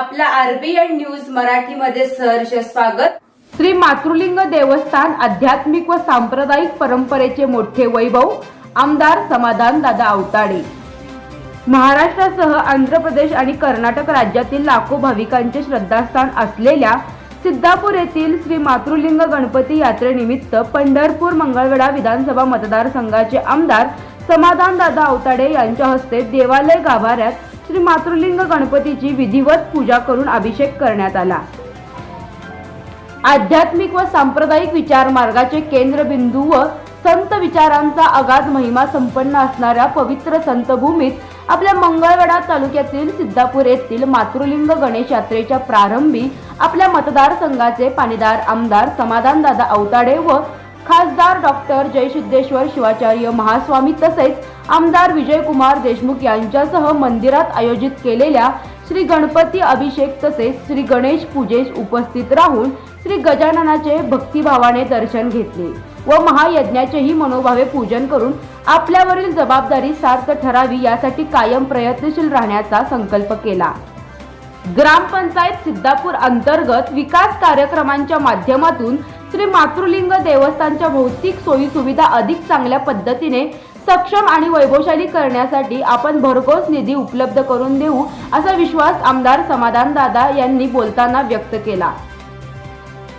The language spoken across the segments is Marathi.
नमस्कार आरबीएन न्यूज मराठीमध्ये सहर्ष स्वागत. श्री मातृलिंग देवस्थान आध्यात्मिक व सांप्रदायिक परंपरेचे मोठे वैभव आमदार समाधान दादा अवताडे महाराष्ट्रासह आंध्र प्रदेश आणि कर्नाटक राज्यातील लाखो भाविकांचे श्रद्धास्थान असलेल्या सिद्धापूर येथील श्री मातृलिंग गणपती यात्रेनिमित्त पंढरपूर मंगळवेढा विधानसभा मतदारसंघाचे आमदार समाधान दादा यांच्या हस्ते देवालय गाभाऱ्यात श्री मातृलिंग गणपतीची विधिवत पूजा करून अभिषेक करण्यात आला. आध्यात्मिक व सांप्रदायिक विचार मार्गाचे केंद्रबिंदू व संत विचारांचा अगाध महिमा संपन्न असणाऱ्या पवित्र संतभूमीत आपल्या मंगळवेढा तालुक्यातील सिद्धापूर येथील मातृलिंग गणेश यात्रेच्या प्रारंभी आपल्या मतदारसंघाचे पाणीदार आमदार समाधानदादा अवताडे व खासदार डॉक्टर जयसिद्धेश्वर शिवाचार्य महास्वामी तसेच आमदार विजयकुमार देशमुख यांच्यासह मंदिरात आयोजित केलेल्या श्री गणपती अभिषेक तसेच श्री गणेश पूजेस उपस्थित राहून श्री गजाननाचे भक्तिभावाने दर्शन घेतले व महायज्ञाचेही मनोभावे पूजन करून आपल्यावरील जबाबदारी सार्थ ठरावी यासाठी कायम प्रयत्नशील राहण्याचा संकल्प केला. ग्रामपंचायत सिद्धापूर अंतर्गत विकास कार्यक्रमांच्या माध्यमातून श्री मातृलिंग देवस्थानच्या भौतिक सोयी सुविधा अधिक चांगल्या पद्धतीने सक्षम आणि वैभवशाली करण्यासाठी आपण भरघोस निधी उपलब्ध करून देऊ असा विश्वास आमदार समाधान दादा यांनी बोलताना व्यक्त केला.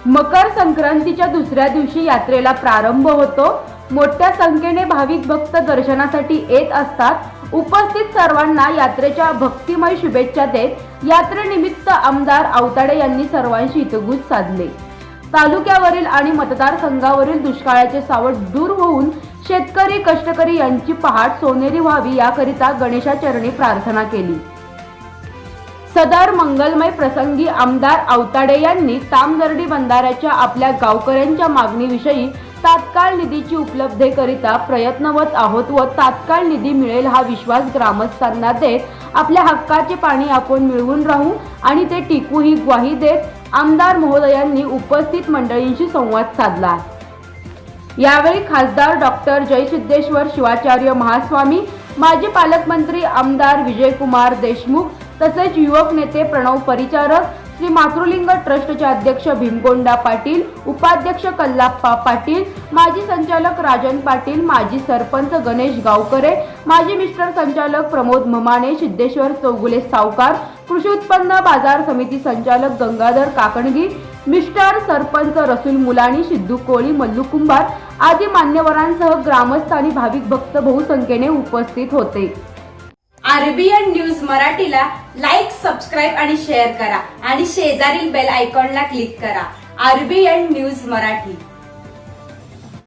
मकर संक्रांतीच्या दुसऱ्या दिवशी यात्रेला प्रारंभ होतो. मोठ्या संख्येने भाविक भक्त दर्शनासाठी येत असतात. उपस्थित सर्वांना यात्रेच्या भक्तिमय शुभेच्छा देत यात्रेनिमित्त आमदार आवताडे यांनी सर्वांशी हितगुज साधले. तालुक्यावरील आणि मतदारसंघावरील दुष्काळाचे सावट दूर होऊन शेतकरी कष्टकरी यांची पहाट सोनेरी व्हावी याकरिता गणेशाचरणी प्रार्थना केली. सदर मंगलमय प्रसंगी आमदार आवताडे यांनी तामदर्डी बंधाऱ्याच्या आपल्या गावकऱ्यांच्या मागणीविषयी तात्काळ निधीची उपलब्धतेकरिता प्रयत्नवत आहोत व तात्काळ निधी मिळेल हा विश्वास ग्रामस्थांना देत आपल्या हक्काचे पाणी आपण मिळवून राहू आणि ते टिकू ही ग्वाही देत आमदार महोदयांनी उपस्थित मंडळींशी संवाद साधला. यावेळी खासदार डॉक्टर जयसिद्धेश्वर शिवाचार्य महास्वामी माजी पालकमंत्री आमदार विजयकुमार देशमुख तसेच युवक नेते प्रणव परिचारक श्री मातृलिंग ट्रस्टचे अध्यक्ष भीमगोंडा पाटील उपाध्यक्ष कल्लाप्पा पाटील माजी संचालक राजन पाटील माजी सरपंच गणेश गावकरे माजी मिस्टर संचालक प्रमोद ममाने सिद्धेश्वर चौगुले सावकार कृषी उत्पन्न बाजार समिती संचालक गंगाधर काकणगी मिस्टर सरपंच रसूल मुलानी सिद्धू कोळी मल्लू कुंभार आदी मान्यवरांसह ग्रामस्थ आणि भाविक भक्त बहुसंख्येने उपस्थित होते. आरबीएन न्यूज मराठीला लाईक सबस्क्राईब आणि शेअर करा आणि शेजारील बेल आयकॉनला क्लिक करा. RBN news Marathi.